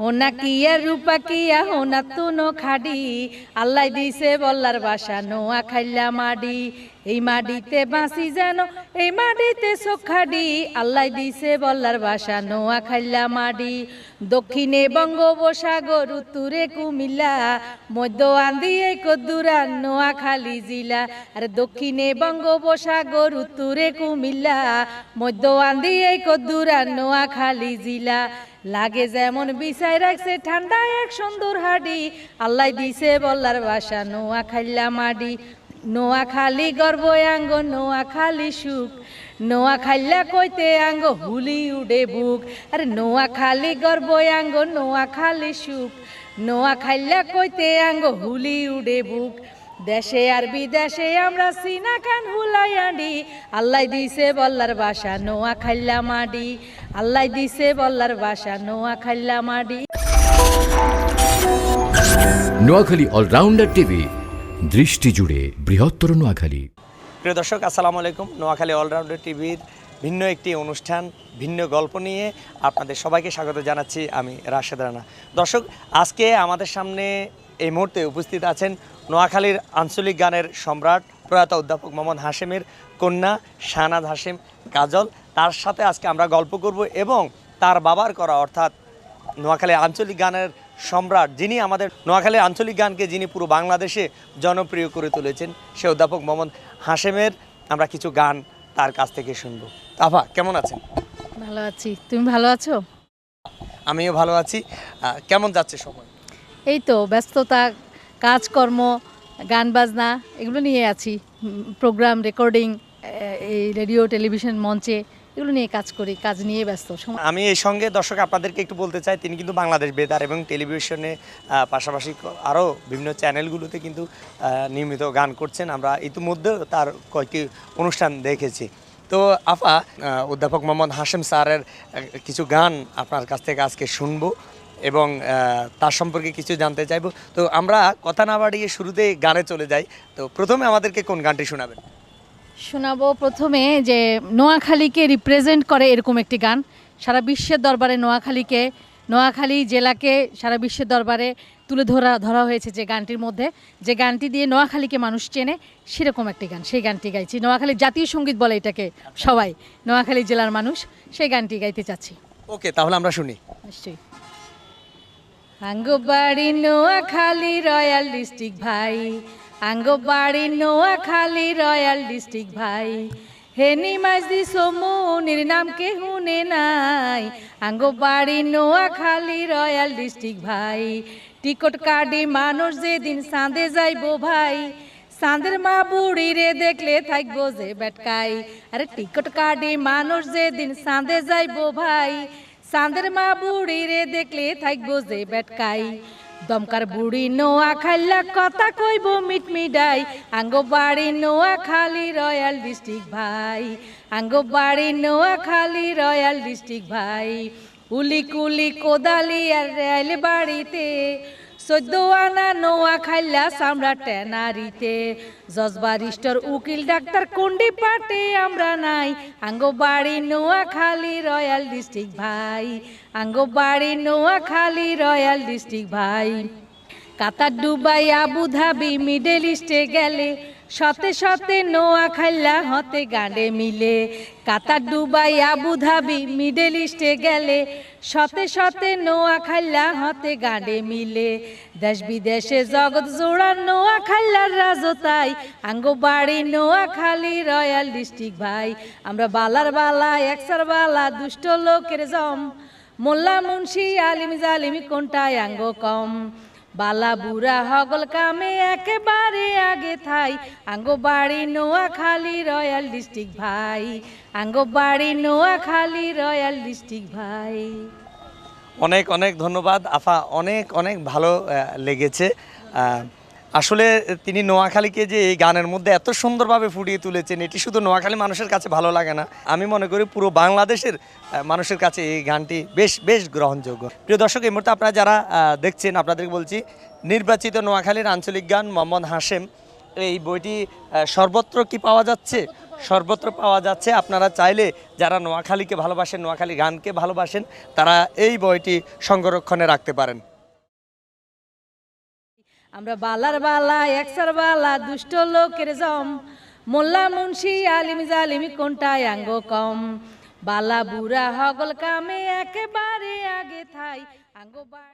হোনা কিয়া রূপা কিয়া হোনা তুনো খাডি আল্লাহ দিছে বল্লার বাসা নোয়া খাইলা মাডি এই মাডিতে বাঁচি যেন, এই মাডিতে সোখাডি। আল্লাহ দিছে বল্লার বাসা, নোয়া খাইলা মাডি। দক্ষিণে বঙ্গোপসাগর, উত্তরে কুমিল্লা। মধ্য আন্দি এই কদ্দুরা নোয়া খালি জিলা। আর দক্ষিণে বঙ্গোপসাগর, উত্তরে কুমিল্লা। মধ্য আন্দি এই কদ্দুরা নোয়া খালি জিলা। লাগে যেমন বিছাই রাখছে ঠান্ডা এক সুন্দর হাডি। আল্লাহ দিছে বল্লার বাসা, নোয়া খাইলা মাডি। নোয়া খালি গর্ব আঙ্গ, নোয়া খালি সুখ। নোয়া খাইলা কইতে আঙ্গ, হুলি উডে বুক। আরে নোয়া খালি গর্ব আঙ্গ, নোয়া খালি সুখ। নোয়া খাইলা কইতে আঙ্গ, হুলি উডে বুক। দেশে আর বিদেশে আমরা সিনা কান হুলাই আডি আল্লাহ দিছে বল্লার বাসা নোয়া খাইলা মাডি আল্লাহ দিছে বল্লার বাসা নোয়া খাইলা মাডি নোয়াখালী অলরাউন্ডার টিভি দৃষ্টি জুড়ে বৃহত্তর নোয়াখালী। প্রিয় দর্শক আসসালামু আলাইকুম। নোয়াখালী অলরাউন্ডার টিভির ভিন্ন একটি অনুষ্ঠান ভিন্ন গল্প নিয়ে আপনাদের সবাইকে স্বাগত জানাচ্ছি আমি রাশেদ রানা। দর্শক আজকে আমাদের সামনে এই মুহূর্তে উপস্থিত আছেন নোয়াখালীর আঞ্চলিক গানের সম্রাট প্রয়াত অধ্যাপক মোহাম্মদ হাশেমের কন্যা শাহনাজ হাশেম কাজল। তার সাথে আজকে আমরা গল্প করব এবং তার বাবার করা অর্থাৎ নোয়াখালী আঞ্চলিক গানের সম্রাট যিনি আমাদের নোয়াখালীর আঞ্চলিক গানকে যিনি পুরো বাংলাদেশে জনপ্রিয় করে তুলেছেন সে অধ্যাপক মোহাম্মদ হাশেমের আমরা কিছু গান তার কাছ থেকে শুনব। তাফা কেমন আছেন? ভালো আছি। তুমি ভালো আছো? আমিও ভালো আছি। কেমন যাচ্ছে সময়? এই তো ব্যস্ততা কাজকর্ম গান বাজনা এগুলো নিয়ে আছি। প্রোগ্রাম রেকর্ডিং এই রেডিও টেলিভিশন মঞ্চে এগুলো নিয়ে কাজ করি কাজ নিয়ে ব্যস্ত। আমি এই সঙ্গে দর্শক আপনাদেরকে একটু বলতে চাই তিনি কিন্তু বাংলাদেশ বেতার এবং টেলিভিশনে পাশাপাশি আরও বিভিন্ন চ্যানেলগুলোতে কিন্তু নিয়মিত গান করছেন। আমরা ইতিমধ্যেও তার কয়েকটি অনুষ্ঠান দেখেছি। তো আহ, অধ্যাপক মোহাম্মদ হাশেম স্যারের কিছু গান আপনার কাছ থেকে আজকে শুনব। এবং তার সম্পর্কে কিছু জানতে চাইব। তো আমরা কথা না বাড়িয়ে শুরুতে গানে চলে যাই। তো প্রথমে আমাদেরকে কোন গানটি শোনাবেন? শোনাবো প্রথমে যে নোয়াখালীকে রিপ্রেজেন্ট করে এরকম একটি গান। সারা বিশ্বের দরবারে নোয়াখালীকে নোয়াখালী জেলাকে সারা বিশ্বের দরবারে তুলে ধরা ধরা হয়েছে যে গানটির মধ্যে। যে গানটি দিয়ে নোয়াখালীকে মানুষ চেনে সেরকম একটি গান। সেই গানটি গাইছি। নোয়াখালীর জাতীয় সংগীত বলে এটাকে সবাই। নোয়াখালী জেলার মানুষ সেই গানটি গাইতে চাচ্ছি। ওকে তাহলে আমরা শুনি। নিশ্চয়ই। আঙ্গবাড়ি নোয়াখালী রয়্যাল ডিস্ট্রিক্ট ভাই। আঙ্গবাড়ি নোয়াখালী রয়্যাল ডিস্ট্রিক্ট ভাই। হেনি মাঝদি সমুনির নাম কে হুনে নাই। আঙ্গবাড়ি নোয়াখালী রয়্যাল ডিস্ট্রিক্ট ভাই। টিকট কাটি মানুষ যেদিন সাঁদে যাইবো ভাই। সাঁদের মা বুড়ি রে দেখলে থাকব যে বেটকাই আরে টিকট কাটি মানুষ যেদিন সাঁদে যাইবো ভাই। চাঁদের মা বুড়ি রে দেখলে থাকব যে বেটকাই। দমকার বুড়ি নোয়া খাইলা কথা কইব মিটমিডাই আঙ্গ বাড়ি নোয়া খালি রয়্যাল ডিস্ট্রিক্ট ভাই। আঙ্গ বাড়ি নোয়া খালি রয়্যাল ডিস্ট্রিক্ট ভাই। উলি কুলি কোদালি আর রেল বাড়িতে। চোদ্দ আনা নোয়া খাইলা সামরা টেনারিতে জজবারিষ্টর উকিল ডাক্তার কুন্ডি পাটে আমরা নাই। আঙ্গো বাড়ি নোয়া খালি রয়্যাল ডিস্ট্রিক্ট ভাই। আঙ্গো বাড়ি নোয়া খালি রয়্যাল ডিস্ট্রিক্ট ভাই। কাতার ডুবাই আবুধাবি, মিডল ইস্টে গেলে সতে সতে নোয়া খাইলা হতে গাঁডে মিলে, কাতার, দুবাই, আবুধাবি, মিডল ইস্টে গেলে, সতে সতে নোয়া খাইলা হতে গাঁডে মিলে, দেশ বিদেশে জগৎ জোড়া নোয়া খাইলার রাজতাই আঙ্গ বাড়ি নোয়া খালি রয়্যাল ডিস্ট্রিক্ট ভাই, আমরা বালার বালা, একসার বালা, দুষ্ট লোকের জম, মোল্লা মুন্সি, আলিম জালিমি কোনটায় আঙ্গ কম। বালা বুড়া হগল কামে একেবারে আগে থাই। আঙ্গো বাড়ি নোয়া খালি রয়্যাল ডিস্ট্রিক্ট ভাই। আঙ্গো বাড়ি নোয়া খালি রয়্যাল ডিস্ট্রিক্ট ভাই। অনেক অনেক ধন্যবাদ। আফা, অনেক অনেক ভালো লেগেছে। আসলে তিনি নোয়াখালীকে যে এই গানের মধ্যে এত সুন্দরভাবে ফুটিয়ে তুলেছেন, এটি শুধু নোয়াখালী মানুষের কাছে ভালো লাগে না, আমি মনে করি পুরো বাংলাদেশের মানুষের কাছে এই গানটি বেশ বেশ গ্রহণযোগ্য। প্রিয় দর্শক, এই মুহূর্তে আপনারা যারা দেখছেন, আপনাদেরকে বলছি, নির্বাচিত নোয়াখালীর আঞ্চলিক গান মোহাম্মদ হাশেম। এই বইটি সর্বত্র কি পাওয়া যাচ্ছে? সর্বত্র পাওয়া যাচ্ছে। আপনারা চাইলে যারা নোয়াখালীকে ভালোবাসেন, নোয়াখালী গানকে ভালোবাসেন, তারা এই বইটি সংরক্ষণে রাখতে পারেন। আমরা বালার বালা, একসার বালা, দুষ্ট লোকের জম। মোল্লা মুন্সি আলিম জালিমি কোনটা আঙ্গ কম। বালা বুড়া হগল কামে একেবারে আগে থাই, আঙ্গ